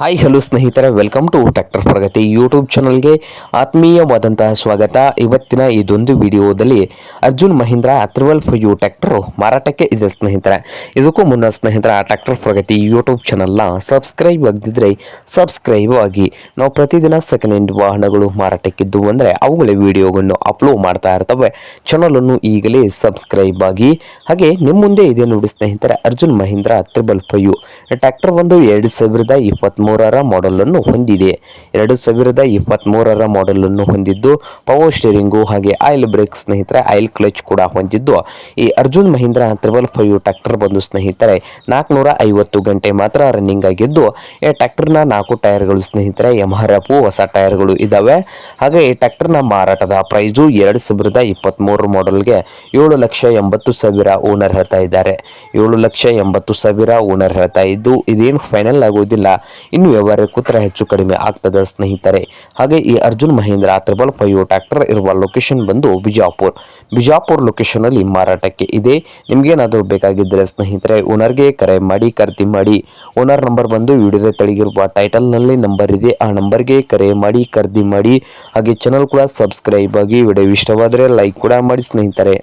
Hi hello ಸ್ನೇಹಿತರೆ. Welcome to tractor Pragati YouTube ಚಾನಲ್ಗೆ ಆತ್ಮೀಯವಾದಂತಹ ಸ್ವಾಗತ. ಇವತ್ತಿನ ಇದೊಂದು ವಿಡಿಯೋದಲ್ಲಿ Arjun Mahindra triple five U tractor ಮಾರಾಟಕ್ಕೆ ಇದೆ ಸ್ನೇಹಿತರೆ. ಇದಕ್ಕೂ ಮುನ್ನ ಸ್ನೇಹಿತರ ಟ್ಯಾಕ್ಟರ್ ಪ್ರಗತಿ ಯೂಟ್ಯೂಬ್ ಚಾನಲ್ನ ಸಬ್ಸ್ಕ್ರೈಬ್ ಆಗದಿದ್ದರೆ ಸಬ್ಸ್ಕ್ರೈಬ್ ಆಗಿ. ನಾವು ಪ್ರತಿದಿನ ಸೆಕೆಂಡ್ ಹ್ಯಾಂಡ್ ವಾಹನಗಳು ಮಾರಾಟಕ್ಕಿದ್ದು ಅಂದರೆ ಅವುಗಳ ವಿಡಿಯೋಗಳನ್ನು ಅಪ್ಲೋಡ್ ಮಾಡ್ತಾ ಇರ್ತವೆ. ಚಾನಲನ್ನು ಈಗಲೇ ಸಬ್ಸ್ಕ್ರೈಬ್ ಆಗಿ. ಹಾಗೆ ನಿಮ್ಮ ಮುಂದೆ ಇದೆ ನೋಡಿ ಸ್ನೇಹಿತರೆ, Arjun Mahindra triple five tractor ಒಂದು ಎರಡು ಸಾವಿರದ ಇಪ್ಪತ್ತ್ಮೂರರ ಮಾಡೆಲನ್ನು ಹೊಂದಿದೆ. ಎರಡು ಸಾವಿರದ ಇಪ್ಪತ್ತ್ಮೂರರ ಮಾಡೆಲನ್ನು ಹೊಂದಿದ್ದು ಪವರ್ ಸ್ಟೇರಿಂಗು ಹಾಗೆ ಆಯಿಲ್ ಬ್ರೇಕ್ ಸ್ನೇಹಿತರೆ, ಆಯಿಲ್ ಕ್ಲಚ್ ಕೂಡ ಹೊಂದಿದ್ದು. ಈ Arjun Mahindra triple five tractor ಬಂದು ಸ್ನೇಹಿತರೆ, ನಾಲ್ಕುನೂರ ಐವತ್ತು ಗಂಟೆ ಮಾತ್ರ ರನ್ನಿಂಗ್ ಆಗಿದ್ದು, ಈ ಟ್ರ್ಯಾಕ್ಟರ್ನ ನಾಲ್ಕು ಟೈರ್ಗಳು ಸ್ನೇಹಿತರೆ ಎಫ್ ಹೊಸ ಟೈರ್ಗಳು ಇದ್ದಾವೆ ಹಾಗೆ ಈ ಟ್ರ್ಯಾಕ್ಟರ್ನ ಮಾರಾಟದ ಪ್ರೈಸು ಎರಡು ಸಾವಿರದ ಇಪ್ಪತ್ತ್ಮೂರು ಮಾಡೆಲ್ಗೆ ಏಳು ಲಕ್ಷ ಎಂಬತ್ತು ಸಾವಿರ ಓನರ್ ಹೇಳ್ತಾ ಇದ್ದಾರೆ. ಏಳು ಲಕ್ಷ ಎಂಬತ್ತು ಸಾವಿರ ಓನರ್ ಹೇಳ್ತಾ ಇದ್ದು, ಇದೇನು ಫೈನಲ್ ಆಗೋದಿಲ್ಲ. ಇನ್ನು ವ್ಯವಹಾರ ಕುತ್ರ ಹೆಚ್ಚು ಕಡಿಮೆ ಆಗ್ತದೆ ಸ್ನೇಹಿತರೆ. ಹಾಗೆ ಈ Arjun Mahindra triple five tractor ಇರುವ ಲೊಕೇಶನ್ ಬಂದು ಬಿಜಾಪುರ್. ಬಿಜಾಪುರ್ ಲೊಕೇಶನಲ್ಲಿ ಮಾರಾಟಕ್ಕೆ ಇದೆ. ನಿಮಗೇನಾದರೂ ಬೇಕಾಗಿದ್ದರೆ ಸ್ನೇಹಿತರೆ ಓನರ್ಗೆ ಕರೆ ಮಾಡಿ, ಖರೀದಿ ಮಾಡಿ. ಓನರ್ ನಂಬರ್ ಬಂದು ವಿಡಿಯೋದ ತೆಳಗಿರುವ ಟೈಟಲ್ನಲ್ಲಿ ನಂಬರ್ ಇದೆ. ಆ ನಂಬರ್ಗೆ ಕರೆ ಮಾಡಿ, ಖರೀದಿ ಮಾಡಿ. ಹಾಗೆ ಚಾನಲ್ ಕೂಡ ಸಬ್ಸ್ಕ್ರೈಬ್ ಆಗಿ ವಿಡಿಯೋ ಇಷ್ಟವಾದರೆ ಲೈಕ್ ಕೂಡ ಮಾಡಿ ಸ್ನೇಹಿತರೆ.